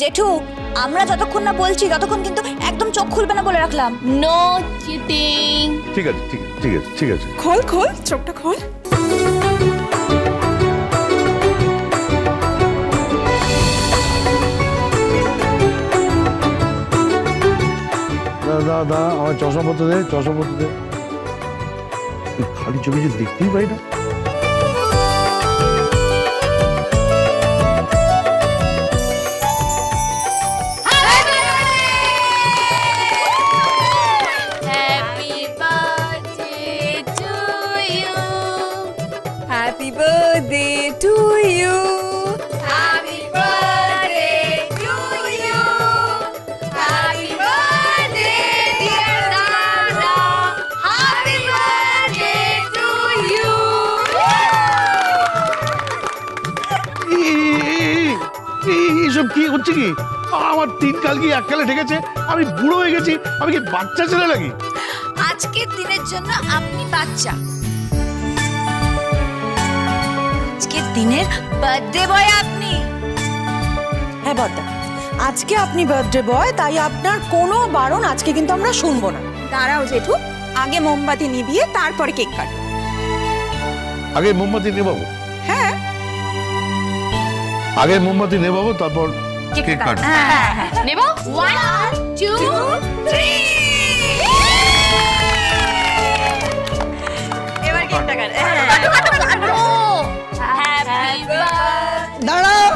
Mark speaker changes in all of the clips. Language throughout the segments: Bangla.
Speaker 1: জেঠু আমরা যতক্ষণ না বলছি ততক্ষণ কিন্তু একদম চোখ খুলবে না বলে রাখলাম।
Speaker 2: নো চিটিং
Speaker 3: ঠিক আছে ঠিক আছে ঠিক আছে ঠিক আছে।
Speaker 4: খোল খোল চোখটা খোল।
Speaker 3: দাদা দা দা আমার চশমাপত্র দে চশমাপত্র দে। খালি চোখে যে দেখতেই পাই না। এইসব কি হচ্ছে কি? আমার তিন কাল কি এককালে ঠেকেছে আমি বুড়ো হয়ে গেছি আমি কি বাচ্চা ছেলে লাগি
Speaker 1: আজকের দিনের জন্য আপনি বাচ্চা। আজকের দিনের বার্থডে বয় আপনি।
Speaker 5: হ্যাঁ বদ্দা আজকে আপনি বার্থডে বয় তাই আপনার কোনো বারণ আজকে কিন্তু আমরা শুনব না।
Speaker 4: দাঁড়াও জেঠু আগে মোমবাতি নিভিয়ে তারপরে কেক কাট
Speaker 3: আগে মোমবাতি নেবাবো?
Speaker 4: হ্যাঁ।
Speaker 3: আগে মোমবাতি নেবাবো তারপর কেক কাট
Speaker 2: নেব ওয়ান টু থ্রি
Speaker 1: এবার কেকটা কাট
Speaker 2: হ্যাপি বার্থডে
Speaker 5: দাঁড়াও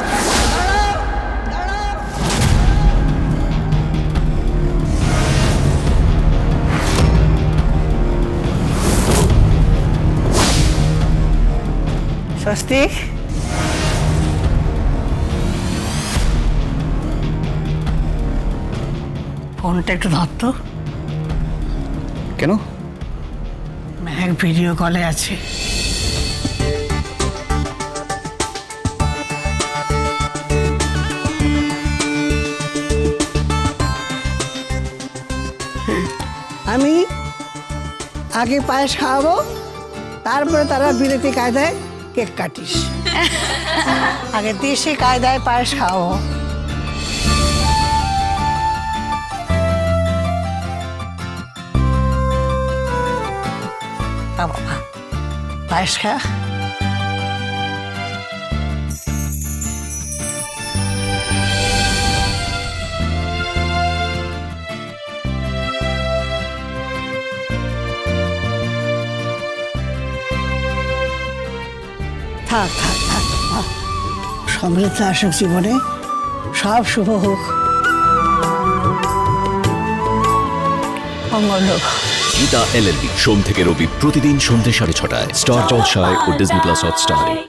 Speaker 5: স্বস্তিক
Speaker 6: ফোনটা একটু ধরতো
Speaker 7: কেন?
Speaker 6: ম্যাক ভিডিও কলে আছে।
Speaker 8: আমি আগে পায়েস খাওয়াবো তারপরে তারা বিরতি কায়দায় কেক কাটিস। আগে দেশি কায়দায় পায়েস খাওয়াবো। খা বাবা পায়েস খা থাক থাক থাক আহ, সমৃদ্ধ আসুক জীবনে সব শুভ হোক মঙ্গল হোক
Speaker 9: গীতা এলএলবি সোম থেকে রবি প্রতিদিন সন্ধ্যে সাড়ে ছটায়। স্টার জলসায় ও ডিজনি প্লাস হটস্টারে